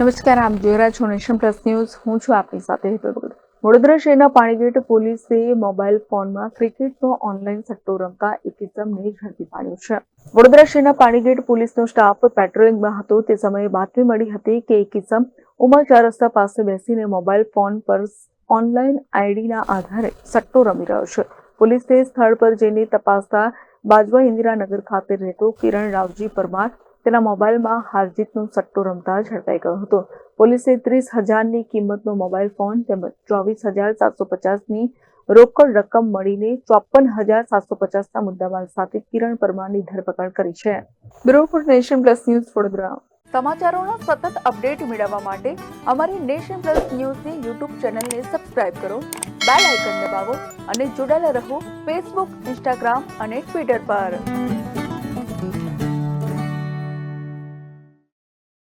નમસ્કાર, આપ જોઈ રહ્યા છો નેશન પ્લસ ન્યૂઝ. હું છું આપની સાથે ભગત. વડોદરા શહેરના પાણીગેટ પોલીસે મોબાઈલ ફોનમાં ક્રિકેટનો ઓનલાઈન સટ્ટો રમતા એક ઇસમને ઝડપી પાડ્યો છે. વડોદરા શહેરના પાણીગેટ પોલીસનો સ્ટાફ પેટ્રોલિંગમાં હતો. તે સમયે બાતમી મળી હતી કે એક ઇસમ ઉમર ચાર રસ્તા પાસે બેસીને મોબાઈલ ફોન પર ઓનલાઈન આઈડીના આધારે સટ્ટો રમી રહ્યો છે. પોલીસે સ્થળ પર જઈને તપાસતા બાજવા ઇન્દિરાનગર ખાતે રહેતો કિરણ રાવજી પરમાર તેના મોબાઈલમાં હારજીતનો સટ્ટો રમતા ઝડપાઈ ગયો હતો. પોલીસે ત્રીસ હજારની કિંમતનો મોબાઈલ ફોન તેમજ ચોવીસ હજાર સાતસો પચાસની રોકડ રકમ મળીને ચોપન હજાર સાતસો પચાસના મુદ્દામાલ સાથે કિરણ પરમારની ધરપકડ કરી છે. Bureau nation plus news Vadodara. સમાચારોના સતત અપડેટ મેળવવા માટે અમારી નેશન પ્લસ ન્યૂઝની યુટ્યુબ ચેનલને સબસ્ક્રાઇબ કરો, બેલ આઇકન દબાવો અને જોડાયેલા રહો ફેસબુક, ઇન્સ્ટાગ્રામ અને ટ્વિટર પર.